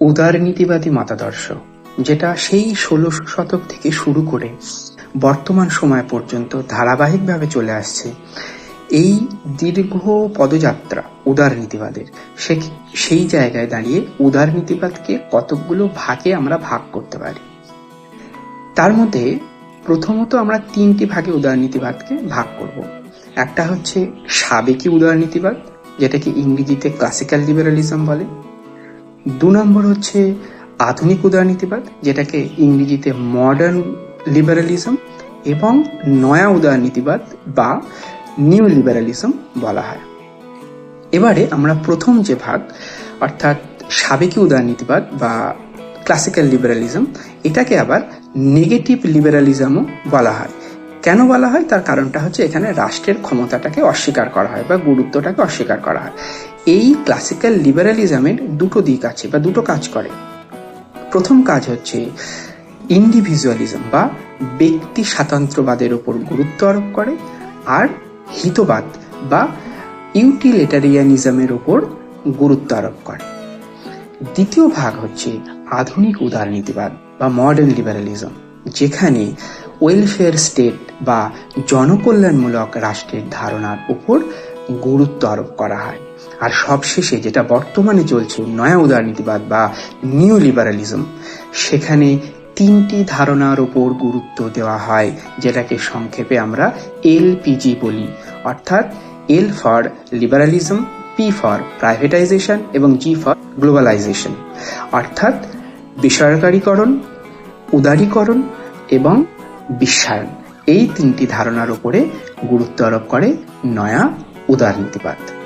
উদারনীতিবাদী মতাদর্শ, যেটা সেই ষোলশ শতক থেকে শুরু করে বর্তমান সময় পর্যন্ত ধারাবাহিকভাবে চলে আসছে, এই দীর্ঘ পদযাত্রা উদারনীতিবাদের, সে সেই জায়গায় দাঁড়িয়ে উদারনীতিবাদকে কতকগুলো ভাগে আমরা ভাগ করতে পারি। তার মধ্যে প্রথমত আমরা তিনটি ভাগে উদারনীতিবাদকে ভাগ করব। একটা হচ্ছে সাবেকি উদারনীতিবাদ, যেটাকে ইংরেজিতে ক্লাসিক্যাল লিবারালিজম বলে দু নম্বর হচ্ছে আধুনিক উদারনীতিবাদ, যেটাকে ইংরেজিতে মডার্ন লিবারালিজম এবং নয়া উদারনীতিবাদ বা নিউ লিবারালিজম বলা হয়। এবারে আমরা প্রথম যে ভাগ, অর্থাৎ সাবেকি উদারনীতিবাদ বা ক্লাসিক্যাল লিবারালিজম এটাকে আবার নেগেটিভ লিবারালিজমও বলা হয়। কেন বলা হয়? তার কারণটা হচ্ছে এখানে রাষ্ট্রের ক্ষমতাটাকে অস্বীকার করা হয় বা গুরুত্বটাকে অস্বীকার করা হয়। এই ক্লাসিক্যাল লিবারালিজমের দুটো দিক আছে বা দুটো কাজ করে। প্রথম কাজ হচ্ছে ইন্ডিভিজুয়ালিজম বা ব্যক্তি স্বাতন্ত্র্যবাদের উপর গুরুত্ব আরোপ করে আর হিতবাদ বা ইউটিলিটারিয়ানিজমের উপর গুরুত্ব আরোপ করে। দ্বিতীয় ভাগ হচ্ছে আধুনিক উদারনীতিবাদ বা মডার্ন লিবারালিজম যেখানে ওয়েলফেয়ার স্টেট বা জনকল্যাণমূলক রাষ্ট্রের ধারণার উপর গুরুত্ব আরোপ করা হয়। আর সবশেষে যেটা বর্তমানে চলছে নয়া উদারনীতিবাদ বা নিউ লিবারালিজম সেখানে তিনটি ধারণার উপর গুরুত্ব দেওয়া হয়, যেটাকে সংক্ষেপে আমরা এলপিজি বলি। অর্থাৎ L for liberalism P for privatisation এবং জি ফর গ্লোবালাইজেশন অর্থাৎ বেসরকারীকরণ, উদারীকরণ এবং বিশ্বায়ন। এই তিনটি ধারণার উপরে গুরুত্ব আরোপ করে নয়া উদারনীতিবাদ।